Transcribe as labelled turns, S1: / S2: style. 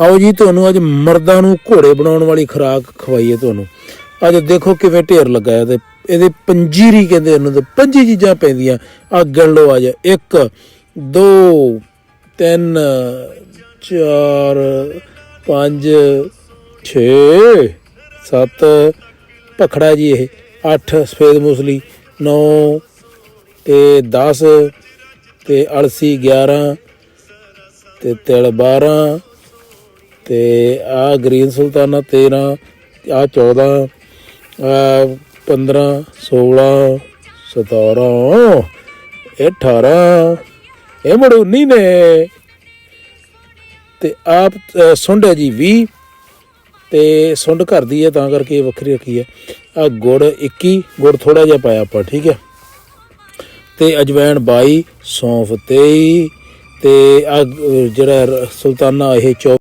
S1: ਆਓ ਜੀ, ਤੁਹਾਨੂੰ ਅੱਜ ਮਰਦਾਂ ਨੂੰ ਘੋੜੇ ਬਣਾਉਣ ਵਾਲੀ ਖੁਰਾਕ ਖਵਾਈਏ ਤੁਹਾਨੂੰ। ਅੱਜ ਦੇਖੋ ਕਿਵੇਂ ਢੇਰ ਲੱਗਾ ਹੈ ਤੇ ਇਹਦੇ ਪੰਜੀਰੀ ਕਹਿੰਦੇ ਇਹਨੂੰ ਤੇ ਪੰਜੀ ਚੀਜ਼ਾਂ ਪੈਂਦੀਆਂ। ਆ ਗਿਣ ਲਓ ਅੱਜ। 1 2 3 4 5 6 7 ਭਖੜਾ ਜੀ ਇਹ। 8 ਸਫੇਦ ਮੂਸਲੀ। 9 ਤੇ 10 ਤੇ ਅਲਸੀ 11 ਤੇ ਤਿਲ 12 ਤੇ ਆ ਗ੍ਰੀਨ ਸੁਲਤਾਨਾ 13 ਆ 14 ਆ 15 16 17 ਇਹ 18 ਇਹ ਮੜੂਨੀ ਨੇ। ਤੇ ਆਪ ਸੁੰਡ ਹੈ ਜੀ 20 ਤੇ ਸੁੰਡ ਘਰ ਦੀ ਹੈ ਤਾਂ ਕਰਕੇ ਵੱਖਰੀ ਰੱਖੀ ਹੈ। ਆ ਗੁੜ 21 ਗੁੜ ਥੋੜਾ ਜਿਹਾ ਪਾਇਆ ਆਪਾਂ, ਠੀਕ ਹੈ। ਤੇ ਅਜਵੈਣ 22 ਸੌਂਫ 23 ਤੇ ਆ ਜਿਹੜਾ ਸੁਲਤਾਨਾ ਇਹ 24